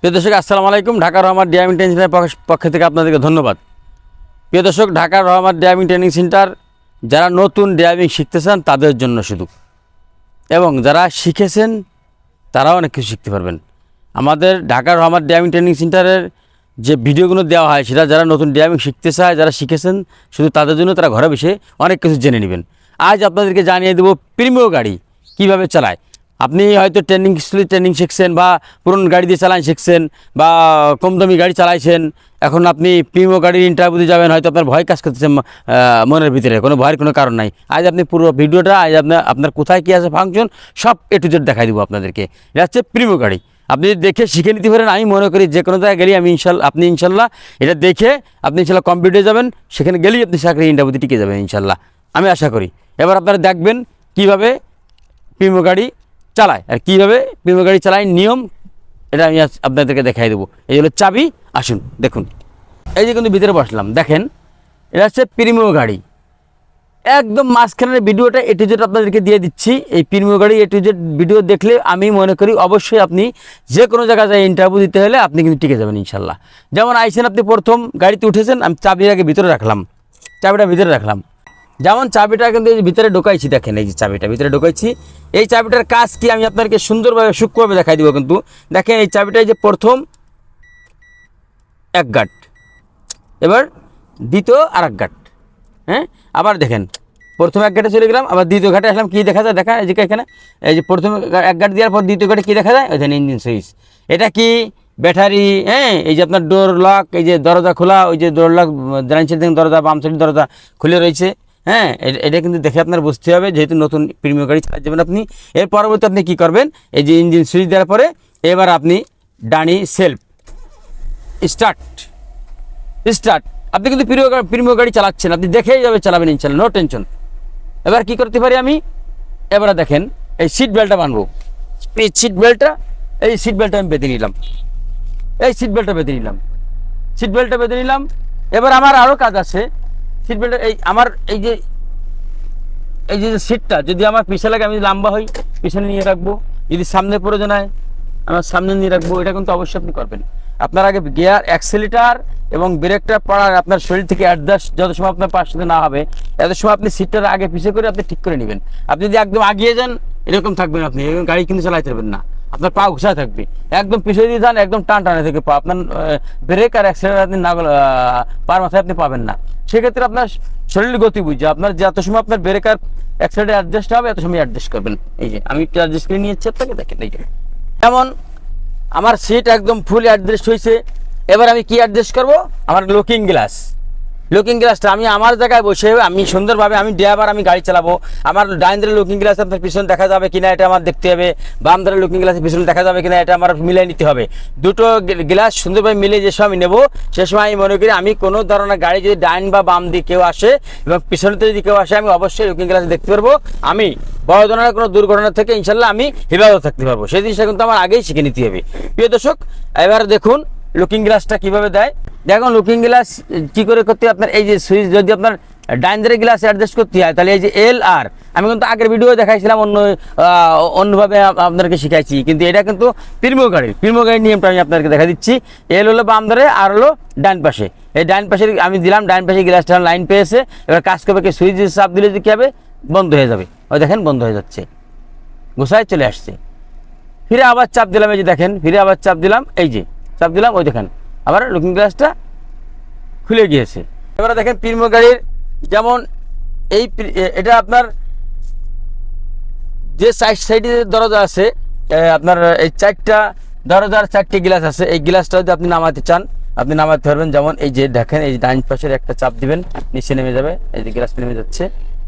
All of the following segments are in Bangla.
প্রিয় দর্শক, আসসালামু আলাইকুম। ঢাকা রহমান ড্রাইভিং ট্রেনিং সেন্টারের পক্ষ- থেকে আপনাদেরকে ধন্যবাদ। প্রিয় দর্শক, Dhaka Rahman driving training centre যারা নতুন ড্রাইভিং শিখতে চান, তাদের জন্য শুধু। এবং যারা শিখেছেন, তারাও অনেক কিছু শিখতে পারবেন। আমাদের ঢাকা রহমান ড্রাইভিং ট্রেনিং সেন্টারের যে ভিডিওগুলো দেওয়া হয়, সেটা যারা নতুন ড্রাইভিং শিখতে চায়, যারা শিখেছেন, শুধু তাদের জন্য তারা ঘরে বসে অনেক কিছু জেনে নেবেন। আজ আপনাদেরকে জানিয়ে দেবো প্রিমিয় গাড়ি, কীভাবে চালায়। আপনি হয়তো ট্রেনিং স্কুলে ট্রেনিং শিখছেন বা পুরনো গাড়ি দিয়ে চালান শিখছেন বা কম দামি গাড়ি চালাইছেন, এখন আপনি প্রিমো গাড়ির ইন্টারভিউ দিয়ে যাবেন, হয়তো আপনার ভয় কাজ করতেছে মনের ভিতরে, কোনো ভয়ের কোনো কারণ নাই। আজ আপনি পুরো ভিডিওটা, আজ আপনার আপনার কোথায় কী আছে ফাংশন সব এ টু জেড দেখাই দেবো আপনাদেরকে। এটা হচ্ছে প্রিমো গাড়ি। আপনি দেখে শিখে নিতে পারেন, আমি মনে করি যে কোনো জায়গায় গেলেই আমি ইনশাল্লাহ আপনি ইনশাল্লাহ এটা দেখে আপনি ইনশাল্লাহ কম্পিউটারে যাবেন, সেখানে গেলেই আপনি চাকরি ইন্টারভিউতে টিকে যাবেন ইনশাল্লাহ। আমি আশা করি। এবার আপনারা দেখবেন কীভাবে প্রিমো গাড়ি চালায়। আর কীভাবে? প্রিমো গাড়ি চালায়, নিয়ম, এটা আমি আপনাদেরকে দেখাই দেবো। এই হলো চাবি, আসুন, দেখুন। এই যে কিন্তু ভিতরে বসলাম, দেখেন, এটা হচ্ছে প্রিমিও গাড়ি। একদম মাঝখানের ভিডিওটা এ টু জেড আপনাদেরকে দিয়ে দিচ্ছি। এই প্রিমিও গাড়ি এ টু জেড ভিডিও দেখলে আমি মনে করি অবশ্যই আপনি যে কোনো জায়গায় যায় ইন্টারভিউ দিতে হলে আপনি কিন্তু টিকে যাবেন, ইনশাল্লাহ। যেমন আইসেন আপনি প্রথম গাড়িতে উঠেছেন, আমি চাবির আগে ভিতরে রাখলাম। চাবিটা ভিতরে রাখলাম। যেমন চাবিটা কিন্তু ভিতরে ঢোকাইছি, দেখেন এই যে চাবিটা ভিতরে ঢোকাইছি। এই চাবিটার কাজ কি? আমি আপনাদেরকে সুন্দরভাবে, সূক্ষ্মভাবে দেখাই দিব কিন্তু। দেখেন এই চাবিটা যে প্রথম এক গাঁট, এবার দ্বিতীয় আর এক গাঁট হ্যাঁ? আবার দেখেন, প্রথম এক ঘাটে চলে গেলাম, আবার দ্বিতীয় ঘাটে আসলাম, কী দেখা যায়? দেখা, এই যে এখানে, এই যে প্রথম এক ঘাট দেওয়ার পর দ্বিতীয় ঘাটে কী দেখা যায়? ওইখানে ইঞ্জিন সুইচ। এটা কি? ব্যাটারি হ্যাঁ? এই যে আপনার ডোর লক এই যে দরজা খোলা, ওই যে ডোর লক ডান সাইড দরজা, বাম সাইড দরজা খুলে রয়েছে। হ্যাঁ এটা কিন্তু দেখে আপনার বুঝতে হবে, যেহেতু নতুন প্রিমিয়াম গাড়ি চালাতে যাবেন আপনি। এর পরবর্তী আপনি কী করবেন? এই যে ইঞ্জিন সুইচ দেওয়ার পরে এবার আপনি ডানি সেলফ স্টার্ট স্টার্ট আপনি কিন্তু প্রিয় গা- প্রিমিয় গাড়ি চালাচ্ছেন, আপনি দেখেই যাবে চালাবেন ইনশাল্লাহ নো টেনশন এবার কি করতে পারি আমি? এবারে দেখেন, এই সিট বেল্টটা বানবো। এই সিট বেল্টটা এই সিট বেল্টটা আমি বেঁধে নিলাম। এই সিট বেল্টটা বেঁধে নিলাম। সিট বেল্টটা বেঁধে নিলাম। এবার আমার আরও কাজ আছে। সিট বেল্ট এই আমার এই যে এই যে সিটটা যদি আমার পিছনে লাগে আমি লম্বা হই, পিছনে নিয়ে রাখব। যদি সামনে প্রয়োজন হয়, আমার সামনে নিয়ে রাখব। এটা কিন্তু অবশ্যই আপনি করবেন। আপনার আগে গিয়ার অ্যাক্সেলিটার এবং ব্রেকটা পড়ার আপনার শরীর থেকে অ্যাডজাস্ট যত সময় আপনার পাশ না হবে, এত সময় আপনি সিটটার আগে পিছিয়ে করে আপনি ঠিক করে নেবেন। আপনি যদি একদম আগিয়ে যান, এরকম থাকবেন আপনি। গাড়ি কিন্তু চালাইতে পারবেন না। আপনার পা ঘুষা থাকবে। একদম পিছিয়ে দিয়ে যান, একদম টান টানে থেকে পা। আপনার ব্রেক আর অ্যাক্সেলেটার আপনি না পার মাথায় আপনি পাবেন না। সেক্ষেত্রে আপনার শরীর গতি বুঝছে আপনার যত সময় আপনার ব্রেক আর অ্যাক্সেলেটার অ্যাডজাস্ট হবে, এত সময় অ্যাডজাস্ট করবেন। এই যে, আমি একটু অ্যাডজাস্ট করে নিয়েছি আপনাকে, দেখেন, এই যে। যেমন আমার সিট একদম ফুল অ্যাডজাস্ট হয়েছে, এবার আমি কি অ্যাডজাস্ট করব? আমার লুকিং গ্লাস লুকিং গ্লাসটা আমি আমার জায়গায় বসে আমি সুন্দরভাবে আমি ড্রাইভার, আমি গাড়ি চালাবো। আমার ডাইন ধারে লুকিং গ্লাস আপনার পিছনে দেখা যাবে কিনা এটা আমার দেখতে হবে। বাম ধারে লুকিং গ্লাসের পিছনে দেখা যাবে কিনা এটা আমার মিলিয়ে নিতে হবে। দুটো গ্লাস সুন্দরভাবে মিলিয়ে যে সময় আমি নেব, সে সময় আমি মনে করি আমি কোনো ধরনের গাড়ি যদি ডাইন বা বাম দিয়ে কেউ আসে এবং পিছনেতে যদি কেউ আসে, আমি অবশ্যই লুকিং গ্লাস দেখতে পারব। আমি বড় ধরনের কোনো দুর্ঘটনা থেকে ইনশাল্লাহ আমি হেফাজত থাকতে পারব। সেই জিনিসটা কিন্তু আমার আগেই শিখে নিতে হবে। প্রিয় দর্শক, এবার দেখুন লুকিং গ্লাসটা কীভাবে দেয়। দেখুন লুকিং গ্লাস কি করে করতে? আপনার, এই যে সুইচ যদি আপনার ডাইন্ডারের গ্লাস অ্যাডজাস্ট করতে হয়, তাহলে এই যে এল আর আমি কিন্তু আগের ভিডিও দেখাইছিলাম, অন্য অন্যভাবে আপ- আপনাদেরকে শিখাইছি, কিন্তু এটা কিন্তু প্রিমো গাড়ির প্রিমো গাড়ির নিয়মটা আমি আপনাদেরকে দেখা দিচ্ছি। এল হলো বাম ধারে আর হলো ডান পাশে। এই ডান পাশের, আমি দিলাম, ডান পাশে গ্লাসটা লাইন পেয়েছে, এবার কাজ করবে কি সুইচ চাপ দিলে যে কী হবে? বন্ধ হয়ে যাবে। ওই দেখেন, বন্ধ হয়ে যাচ্ছে। গোসায় চলে আসছে। ফিরে আবার চাপ দিলাম, এই যে দেখেন, ফিরে আবার চাপ দিলাম, এই যে, চাপ দিলাম, ওই দেখেন। আবার লুকিং গ্লাসটা খুলে গিয়েছে। এবারে দেখেন প্রিমো গাড়ির যেমন এই এটা আপনার যে সাইড সাইডে দরজা আছে আপনার এই চারটা দরজার চারটি গ্লাস আছে, এই গ্লাসটা যদি আপনি নামাতে চান, আপনি নামাতে পারবেন। যেমন এই যে দেখেন, এই ডাইন পাশের একটা চাপ দিবেন, নিচে নেমে যাবে, এই যে গ্লাসটা নেমে যাচ্ছে।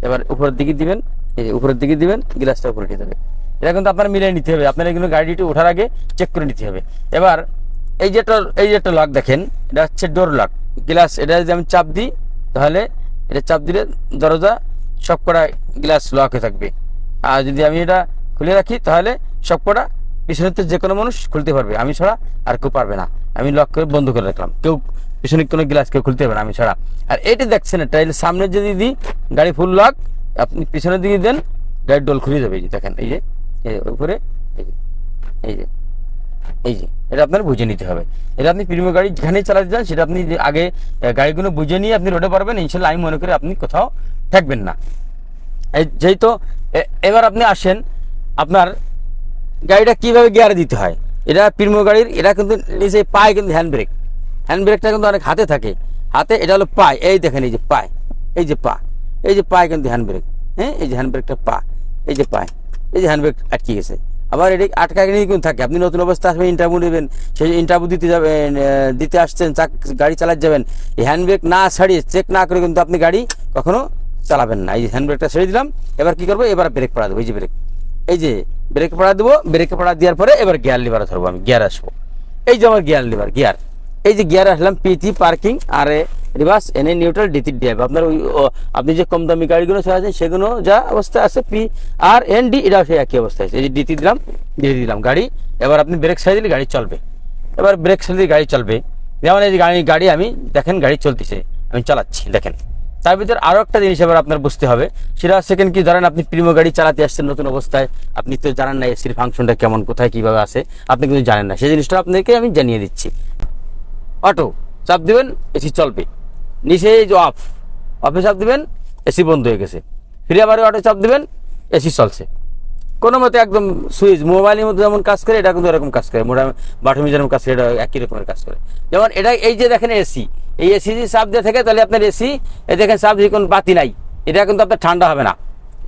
এবার উপরের দিকে দিবেন, এই যে উপরের দিকে দিবেন গ্লাসটা উপরে উঠে যাবে। এটা কিন্তু আপনার মিলিয়ে নিতে হবে। আপনার কিন্তু গাড়িটি ওঠার আগে চেক করে নিতে হবে। এবার এই যে একটা, এই যে একটা লক দেখেন, এটা হচ্ছে ডোর লক। গ্লাস, এটা যদি আমি চাপ দিই, তাহলে এটা চাপ দিলে দরজা সব কটা গ্লাস লক হয়ে থাকবে। আর যদি আমি এটা খুলে রাখি, তাহলে সব কটা পিছনে যে কোনো মানুষ খুলতে পারবে। আমি ছাড়া আর কেউ পারবে না। আমি লক করে বন্ধ করে রাখলাম। কেউ পিছনে কোনো গ্লাস কেউ খুলতে পারবে না, আমি ছাড়া। আর এটা দেখছেন, এটা সামনে যদি দিই, গাড়ি ফুল লক আপনি পিছনের দিকে দেন, গাড়ির ডোল খুলে যাবে। এই যে দেখেন এই যে উপরে, এই যে এই যে। এই যে, এটা আপনার বুঝে নিতে হবে। এটা আপনি প্রিমিয়াম গাড়ি যেখানেই চালাতে চান, সেটা আপনি আগে গাড়িগুলো বুঝে নিয়ে আপনি রোডে পারবেন, ইনশাল্লাহ আমি মনে করি আপনি কোথাও থাকবেন না। যেহেতু এবার আপনি আসেন, আপনার গাড়িটা কীভাবে গিয়ারে দিতে হয়? এটা প্রিমিয়াম গাড়ির, এটা কিন্তু নিজে পায় কিন্তু হ্যান্ড ব্রেক হ্যান্ড ব্রেকটা কিন্তু অনেক হাতে থাকে। হাতে এটা হলো পায়, এই দেখেন এই যে পায়, এই যে পা, এই যে পায় কিন্তু হ্যান্ড ব্রেক হ্যাঁ? এই যে হ্যান্ড ব্রেকটা পা, এই যে পায়, এই যে হ্যান্ড ব্রেক আটকে গেছে। আবার এটি আটকা নিয়ে কিন্তু থাকে? আপনি নতুন অবস্থা আসবেন ইন্টারভিউ নেবেন, সেই ইন্টারভিউ দিতে যাবেন দিতে আসছেন গাড়ি চালাতে যাবেন, এই হ্যান্ডব্রেক না ছাড়িয়ে চেক না করে কিন্তু আপনি গাড়ি কখনো চালাবেন না। এই যে হ্যান্ড ব্রেকটা ছেড়ে দিলাম, এবার কি করব? এবার ব্রেক পড়া দেবো, এই যে ব্রেক এই যে ব্রেক পড়া দেবো ব্রেক পড়া দেওয়ার পরে এবার গিয়ার লিভার ধরবো আমি গিয়ার আসব। এই যে আমার গিয়ার লিভার গিয়ার এই যে গিয়ার আসলাম পিটি পার্কিং আর রিভার্স এনে নিউট্রাল ডিটি ড্রাইভ আপনার ওই আপনি যে কম দামি গাড়িগুলো আছে সেগুলো যা অবস্থায় আছে পি আর এন ডি এটাও সেই একই অবস্থায় আছে। এই যে ডিতি দিলাম দিয়ে দিলাম গাড়ি। এবার আপনি ব্রেক সাইড দিলে গাড়ি চলবে। এবার ব্রেক দিলে গাড়ি চলবে। যেমন এই যে গাড়ি গাড়ি আমি, দেখেন গাড়ি চলতেছে। আমি চালাচ্ছি, দেখেন। তার ভিতরে আরও একটা জিনিস এবার আপনার বুঝতে হবে। সেটা সেকেন্ড কি, ধরেন আপনি প্রিমো গাড়ি চালাতে আসছেন নতুন অবস্থায়। আপনি তো জানেন না, এসির ফাংশনটা কেমন, কোথায় কীভাবে আছে। আপনি কিন্তু জানেন না। সেই জিনিসটা আপনাকে আমি জানিয়ে দিচ্ছি। অটো, চাপ দিবেন, এসি চলবে। নিচে এই যে অফ, অফে চাপ দিবেন, এসি বন্ধ হয়ে গেছে। ফিরে আবার অটো চাপ দিবেন, এসি চলছে। কোনো মতে একদম সুইচ, মোবাইলের মধ্যে যেমন কাজ করে, এটা কিন্তু এরকম কাজ করে। মোটামুটি বাটমি যেরকম কাজ করে, এটা একই রকমের কাজ করে। যেমন এটা এই যে দেখেন এসি, এই এসি যদি চাপ দিয়ে থাকে, তাহলে আপনার এসি, এই দেখেন চাপ দিয়ে কোনো বাতি নাই। এটা কিন্তু আপনার ঠান্ডা হবে না।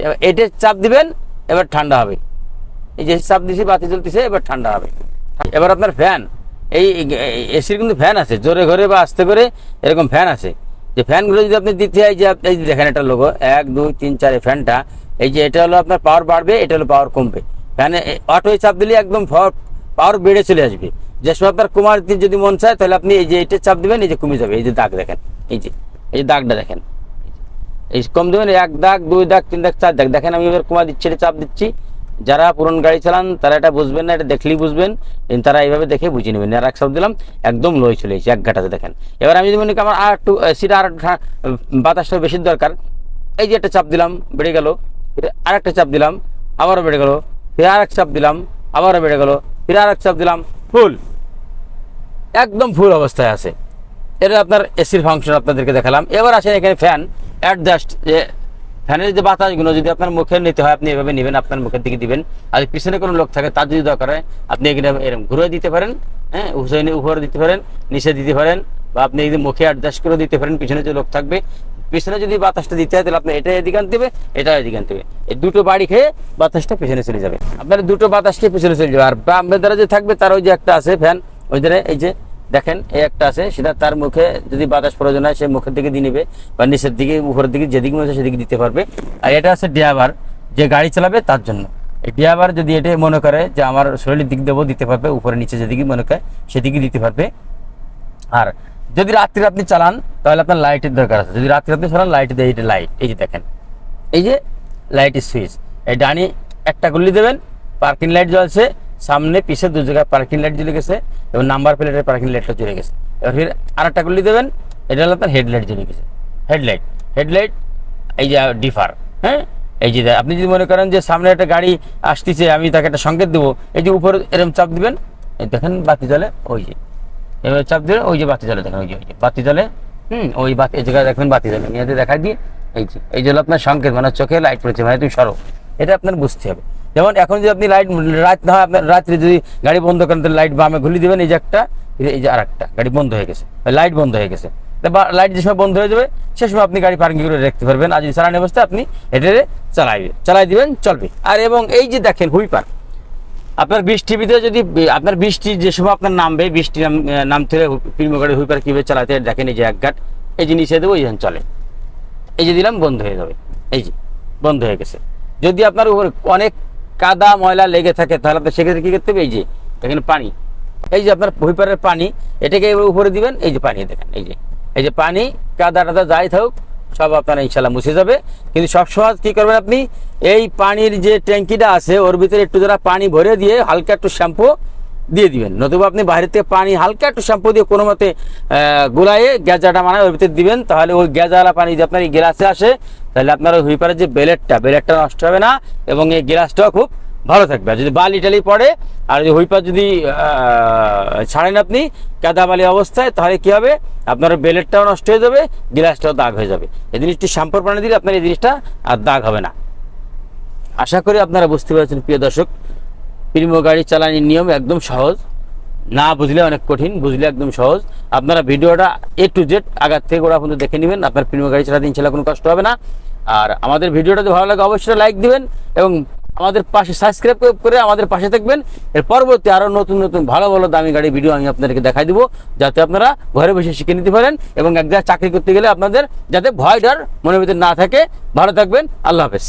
এবার এটা চাপ দিবেন, এবার ঠান্ডা হবে। এই যে চাপ দিছি, বাতি জ্বলতেছে, এবার ঠান্ডা হবে। এবার আপনার ফ্যান এই এসির কিন্তু ফ্যান আছে। জোরে ঘরে বা আস্তে করে এরকম ফ্যান আছে। যে ফ্যানগুলো যদি আপনি দিতে হয় যে এই দেখেন এটা লোগো এক, দুই, তিন, চার ফ্যানটা এই যে এটা হলো আপনার পাওয়ার বাড়বে, এটা হলো পাওয়ার কমবে। ফ্যানে অটোয় চাপ দিলে একদম পাওয়ার বেড়ে চলে আসবে। যে সময় আপনার কমার দিতে যদি মন চায়, তাহলে আপনি এই যে এটা চাপ দেবেন, এই যে কমে যাবে। এই যে দাগ দেখেন, এই যে এই যে দাগটা দেখেন। এই কম দেবেন, এক দাগ, দুই দাগ, তিন দাগ, চার দাগ। দেখেন আমি এবার কমা দিচ্ছি, এটা চাপ দিচ্ছি। যারা পুরন গাড়ি চালান, তারা এটা বুঝবেন না, এটা দেখলেই বুঝবেন। তারা এইভাবে দেখে বুঝে নেবেন। আর এক চাপ দিলাম, একদম লোই চলে এক ঘাটাতে দেখেন। এবার আমি যদি মনে করি আমার আর একটু সিটা আর বাতাসটা বেশি দরকার, এই যে একটা চাপ দিলাম, বেড়ে গেল আর একটা চাপ দিলাম, আবারও বেড়ে গেল, ফিরে আর এক চাপ দিলাম, আবারও বেড়ে গেল, ফিরে আর এক চাপ দিলাম, ফুল। একদম ফুল অবস্থায় আছে। এটা আপনার এসির ফাংশন আপনাদেরকে দেখালাম। এবার আসেন এখানে ফ্যান অ্যাডজাস্ট যে ফ্যানের যে বাতাসগুলো যদি আপনার মুখে নিতে হয়, আপনি এভাবে নেবেন, আপনার মুখের দিকে দিবেন। আর পিছনে কোনো লোক থাকে, তার যদি দরকার হয় আপনি এখানে এরকম ঘুরে দিতে পারেন হ্যাঁ হুসেন উপরে দিতে পারেন, নিচে দিতে পারেন, বা আপনি যদি মুখে অ্যাডজাস্ট করে দিতে পারেন, পিছনে যে লোক থাকবে, পিছনে যদি বাতাসটা দিতে হয়, তাহলে আপনি এটা এদিকে আনতে হবে এটা এদিকে আনতে হবে এই দুটো বাড়ি খেয়ে বাতাসটা পিছনে চলে যাবে। আপনার দুটো বাতাস খেয়ে পিছনে চলে যাবে। আর বামের দ্বারা যে থাকবে, তার ওই যে একটা আছে ফ্যান, ওই ধারে এই যে দেখেন, এই একটা আছে, সেটা তার মুখে যদি বাতাস প্রয়োজন হয়, সে মুখের দিকে দিয়ে নেবে বা নিচের দিকে, উপরের দিকে, যেদিকে মনে হচ্ছে সেদিকে দিতে পারবে। আর এটা আছে ড্রাইভার, যে গাড়ি চালাবে তার জন্য। এই ড্রাইভার যদি এটা মনে করে যে আমার শরীরের দিক দেবো, দিতে পারবে, উপরে নিচে যেদিকে মনে করে সেদিকে দিতে পারবে। আর যদি রাত্রি আপনি চালান, তাহলে আপনার লাইটের দরকার আছে। যদি রাত্রি আপনি চালান লাইট দেয়, এটা লাইট এই যে দেখেন, এই যে লাইটের সুইচ এই ডানি একটা গুলি দেবেন পার্কিং লাইট জ্বলছে সামনে, পিছে দু জায়গায় পার্কিং লাইট জ্বলে গেছে এবং নাম্বার প্লেটের পার্কিং লাইটটা জ্বলে গেছে। এবার ফির আর একটা গুলি দেবেন, এটা হলো আপনার হেডলাইট জ্বলে গেছে। হেডলাইট হেডলাইট এই যে ডিফার হ্যাঁ? এই যে আপনি যদি মনে করেন যে সামনে একটা গাড়ি আসতেছে, আমি তাকে একটা সংকেত দেবো, এই যে উপরে এরকম চাপ দিবেন দেখেন বাতি জ্বলে, ওই যে। এবার চাপ দিলে ওই যে বাতি জ্বলে, দেখেন ওই যে ওই যে, বাতি জ্বলে, হুম, ওই বাতি, এই জায়গায় দেখবেন বাতি জ্বলে মেয়েদের দেখা দিয়ে, এই যে এই যে হলো আপনার সংকেত মানে চোখে লাইট পড়েছে মানে তুমি সরো। এটা আপনার বুঝতে হবে। যেমন এখন যদি আপনি লাইট রাত না হয় আপনার রাত্রে যদি গাড়ি বন্ধ করেন, তাহলে লাইট বামে ঘুলি দেবেন, এই যে একটা, এই যে আর একটা গাড়ি বন্ধ হয়ে গেছে লাইট বন্ধ হয়ে গেছে। লাইট যে সময় বন্ধ হয়ে যাবে, সে সময় আপনি গাড়ি পার্কিং করে রাখতে পারবেন। আর যদি চালানি অবস্থায় আপনি এটারে চালাইবে, চালাই দিবেন, চলবে। আর এবং এই যে দেখেন, হুইপার, আপনার বৃষ্টির ভিতরে যদি, আপনার বৃষ্টি যে সময় আপনার নামবে, বৃষ্টি নাম, নামতে প্রিমো গাড়ি হুইপার কীভাবে চালাতে দেখেন এই যে এক এই যে নিচে দেবো, এই চলে। এই যে দিলাম, বন্ধ হয়ে যাবে। এই যে, বন্ধ হয়ে গেছে। যদি আপনার উপর অনেক কাদা, ময়লা লেগে থাকে, তাহলে তো সেক্ষেত্রে কী করতে হবে? এই যে, দেখেন পানি। এই যে আপনার হুইপারের পানি, এটাকে উপরে দিবেন, এই যে পানি দেখেন, এই যে। এই যে পানি কাদা টাদা যাই থাকুক, সব আপনার ইনশাল্লাহ মুছে যাবে। কিন্তু সবসময় কী করবেন আপনি? এই পানির যে ট্যাঙ্কিটা আছে, ওর ভিতরে একটু যারা পানি ভরে দিয়ে হালকা একটু শ্যাম্পু দিয়ে দিবেন। নতুবা আপনি বাইরে থেকে পানি হালকা একটু শ্যাম্পু দিয়ে কোনো মতে গোলায়ে গ্যাজাটা মানে ওর ভিতরে দিবেন, তাহলে ওই গ্যাজাওয়ালা পানি যদি আপনার এই গ্লাসে আসে, তাহলে আপনার ওই হুইপারের যে বেলেটটা বেলেটটা নষ্ট হবে না এবং এই গ্লাসটাও খুব ভালো থাকবে। আর যদি বালি টালি পড়ে, আর যদি হুইপার যদি ছাড়েন আপনি কাদা বালি অবস্থায়, তাহলে কি হবে? আপনার বেলেটটাও নষ্ট হয়ে যাবে, গ্লাসটাও দাগ হয়ে যাবে। এই জিনিসটি শ্যাম্পুর পানি দিলে আপনার এই জিনিসটা আর দাগ হবে না। আশা করি আপনারা বুঝতে পেরেছেন, প্রিয় দর্শক। প্রিমো গাড়ি চালানোর নিয়ম একদম সহজ। না বুঝলে অনেক কঠিন, বুঝলে একদম সহজ। আপনারা ভিডিওটা এ টু জেড আগার থেকে গোড়া পর্যন্ত দেখে নেবেন। আপনার প্রিমো গাড়ি চালাতে ইনশাল্লাহ কোনো কষ্ট হবে না। আর আমাদের ভিডিওটা যদি ভালো লাগে অবশ্যই লাইক দিবেন এবং আমাদের পাশে সাবস্ক্রাইব করে আমাদের পাশে থাকবেন। এর পরবর্তী আরও নতুন নতুন ভালো ভালো দামি গাড়ি ভিডিও আমি আপনাদেরকে দেখাই দিব, যাতে আপনারা ঘরে বসে শিখে নিতে পারেন এবং এক জায়গায় চাকরি করতে গেলে আপনাদের যাতে ভয় ডর মনের ভিতরে না থাকে। ভালো থাকবেন। আল্লাহ হাফেজ।